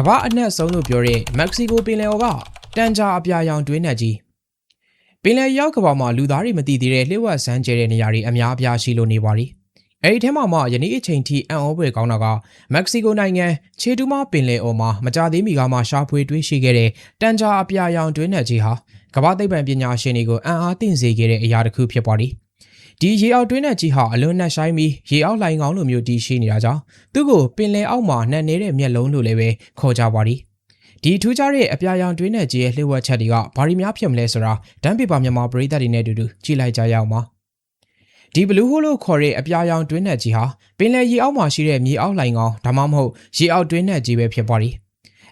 ကမ္ဘာအနှံ့ဆုံးလို့ပြောတဲ့မက္ကဆီကိုပင်လယ်အော်ကတန်ကြာအပြာရောင်တွင်းနဲ့ကြီးပင်လယ်ရောက်ကမ္ဘာမှာလူသားတွေမသိသေးတဲ့လျှို့ဝှက်ဆန်းကျဲတဲ့နေရာတွေအများအပြားရှိလို့နေပါသည်အဲဒီထဲမှာမှယနေ့အချိန်ထိအံ့ဩဖွယ်ကောင်းတာကမက္ကဆီကိုနိုင်ငံခြေတူးမပင်လယ်အော်မှာမကြသေးမီကမှရှာဖွေတွေ့ရှိခဲ့တဲ့တန်ကြာအပြာရောင်တွင်းနဲ့ကြီးဟာကမ္ဘာသိပ္ပံပညာရှင်တွေကိုအံ့အားသင့်စေခဲ့တဲ့အရာတစ်ခုဖြစ်ပါသည် ဒီရေအောက်တွင်းနဲ့ကြီးဟာအလွန်နှက်ဆိုင်ပြီးရေအောက်လိုင်ကောင်းလိုမျိုးတည်ရှိနေတာကြောင့်သူ့ကိုပင်လယ်အောက်မှာနှက်နေတဲ့မျက်လုံးလို့လည်းပဲခေါ်ကြပါသည်ဒီထူးခြားတဲ့အပြာရောင်တွင်းနဲ့ကြီးရဲ့လှည့်ဝက်ချက်တွေကဘာတွေများဖြစ်မလဲဆိုတာတန်းပေပါမြန်မာပရိသတ်တွေနဲ့အတူတူကြည့်လိုက်ကြရအောင်ပါဒီဘလူးဟိုလို့ခေါ်တဲ့အပြာရောင်တွင်းနဲ့ကြီးဟာပင်လယ်ရေအောက်မှာရှိတဲ့မြေအောက်လိုင်ကောင်းဒါမှမဟုတ်ရေအောက်တွင်းနဲ့ကြီးပဲဖြစ်ပါသည်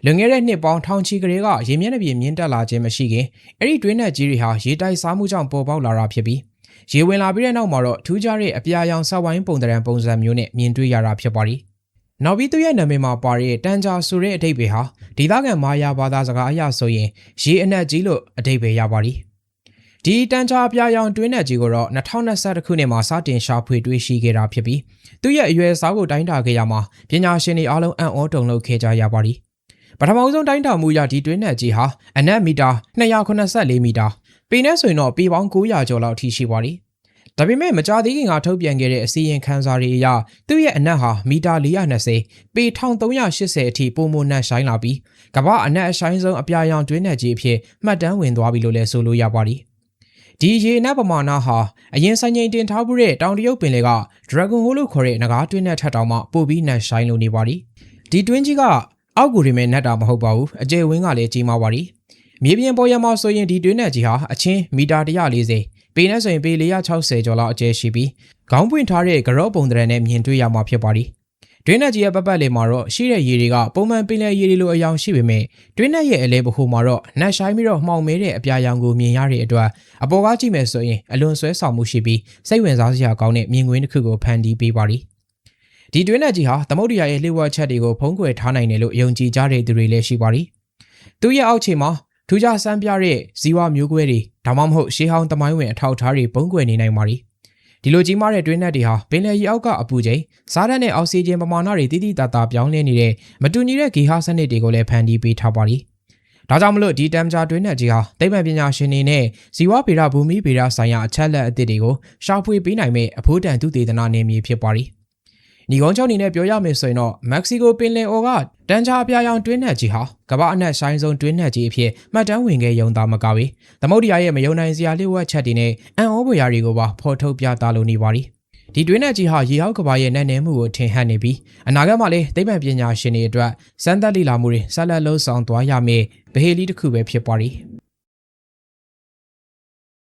လွန်ခဲ့တဲ့နှစ်ပေါင်းထောင်ချီကလေးကရေမျက်နှာပြင်မြင့်တက်လာခြင်းမရှိခင်အဲ့ဒီတွင်းနဲ့ကြီးတွေဟာရေတိုက်စားမှုကြောင့်ပေါ်ပေါက်လာတာဖြစ်ပြီး ရေဝင်လာပြီးတဲ့နောက်မှာတော့ထူးခြားတဲ့အပြာရောင်ဆောက်ဝိုင်းပုံသဏ္ဍာန်ပုံစံမျိုးနဲ့မြင်တွေ့ရတာဖြစ်ပါသည်နောက်ပြီးသူရဲ့နာမည်မှာပါတဲ့တန်ကြာဆိုတဲ့အဓိပ္ပာယ်ဟာဒေသခံမာယာဘာသာစကားအရဆိုရင်ရေအနက်ကြီးလို့အဓိပ္ပာယ်ရပါသည်ဒီတန်ကြာပြာရောင်တွင်းတဲ့ကြီးကိုတော့2021ခုနှစ်မှာစတင်ရှာဖွေတွေ့ရှိခဲ့တာဖြစ်ပြီးသူရဲ့အရွယ်အစားကိုတိုင်းတာခဲ့ရမှာပညာရှင်တွေအားလုံးအံ့ဩတုန်လှုပ်ခဲ့ကြရပါသည်ပထမဆုံးတိုင်းတာမှုရဒီတွင်းတဲ့ကြီးဟာအနက်မီတာ284မီတာ ပေနဲ့ဆိုရင်တော့ပေပေါင်း900ကျော်လောက်အထိရှိပါသည်ဒါပေမဲ့မကြသေးခင်ကထုတ်ပြန်ခဲ့တဲ့အစီရင်ခံစာတွေအရသူ့ရဲ့အနက်ဟာမီတာ420ပေ1380အထိပုံမနက်ဆိုင်လာပြီးကမ္ဘာအနက်အဆိုင်ဆုံးအပြာရောင်တွင်းတဲ့ကြီးအဖြစ်မှတ်တမ်းဝင်သွားပြီလို့လည်းဆိုလို့ရပါသည်ဒီရေအနက်ပမာဏဟာအရင်စံချိန်တင်ထားမှုတဲ့တောင်တရုတ်ပင်လယ်က Dragon Hole လို့ခေါ်တဲ့ငကားတွင်းနဲ့ထပ်တောင်မှပို့ပြီးနက်ဆိုင်လို့နေပါသည်ဒီတွင်းကြီးကအောက်ကိုရီမဲနက်တာမဟုတ်ပါဘူးအကျယ်ဝင်းကလည်းကြီးမားပါသည် မြေပြင်ပေါ်ရမှာဆိုရင်ဒီတွင်းနဲ့ကြီးဟာအချင်းမီတာ140ပေနဲ့ဆိုရင်ပေ460ကျော်လောက်အကျယ်ရှိပြီးခေါင်းပွင့်ထားတဲ့ကရော့ပုံသဏ္ဍာန်နဲ့မြင်တွေ့ရမှာဖြစ်ပါသည်တွင်းနဲ့ကြီးရဲ့ပတ်ပတ်လေးမှာတော့ရှိတဲ့ရေတွေကပုံမှန်ပင်လယ်ရေတွေလိုအယောင်ရှိပေမဲ့တွင်းနဲ့ရဲ့အလဲဘခုမှာတော့နက်ရှိုင်းပြီးတော့မှောင်မဲတဲ့အပြာရောင်ကိုမြင်ရတဲ့အတွက်အပေါ်ကကြည့်မယ်ဆိုရင်အလွန်ဆွဲဆောင်မှုရှိပြီးစိတ်ဝင်စားစရာကောင်းတဲ့မြင်ကွင်းတစ်ခုကိုဖန်တီးပေးပါသည်ဒီတွင်းနဲ့ကြီးဟာသမုဒ္ဒရာရဲ့လှိဝက်ချက်တွေကိုဖုံးကွယ်ထားနိုင်တယ်လို့ယုံကြည်ကြတဲ့သူတွေလည်းရှိပါသည်သူရဲ့အောက်ခြေမှာ ထူးခြားစမ်းပြတဲ့ဇီဝမျိုးကွဲတွေဒါမှမဟုတ်ရှေးဟောင်းသမိုင်းဝင်အထောက်အထားတွေပုံကွယ်နေနိုင်ပါသည်ဒီလိုကြီးမားတဲ့တွင်းနက်တွေဟာပင်လယ်ရေအောက်ကအပူချိန်စားဓာတ်နဲ့အောက်ဆီဂျင်ပမာဏတွေတိတိတသာပြောင်းလဲနေတဲ့မတူညီတဲ့ဂေဟစနစ်တွေကိုလည်းဖန်တီးပေးထားပါသည်ဒါကြောင့်မလို့ဒီတမ်ဂျာတွင်းနက်ကြီးဟာသိပ္ပံပညာရှင်တွေနဲ့ဇီဝဗေဒဘူမိဗေဒဆိုင်ရာအချက်လက်အသစ်တွေကိုရှာဖွေပေးနိုင်မဲ့အဖို့တန်သူတေသနာနေမည်ဖြစ်ပါသ ည်ညီကုန်းချောင်းနေနဲ့ပြောရမယ်ဆိုရင်တော့မက္ကဆီကိုပင်လယ်အော်ကတန်ချာအပြာရောင်တွင်းနက်ကြီးဟာကမ္ဘာအနှံ့ဆိုင်ဆုံးတွင်းနက်ကြီးအဖြစ်မှတ်တမ်းဝင်ခဲ့ရုံသာမကပဲသမုဒ္ဒရာရဲ့မယုံနိုင်စရာလျှို့ဝှက်ချက်တွေနဲ့အံ့ဩဖွယ်ရာတွေကိုပါဖော်ထုတ်ပြသလိုနေပါသည်ဒီတွင်းနက်ကြီးဟာရေဟောက်ကဘာရဲ့နက်နဲမှုကိုထင်ဟပ်နေပြီးအနာဂတ်မှာလည်းသိပ္ပံပညာရှင်တွေအတွက်စမ်းသပ်လေ့လာမှုတွေဆက်လက်လှုပ်ဆောင်သွားရမယ့်ဗဟေလိတစ်ခုပဲဖြစ်ပါသည်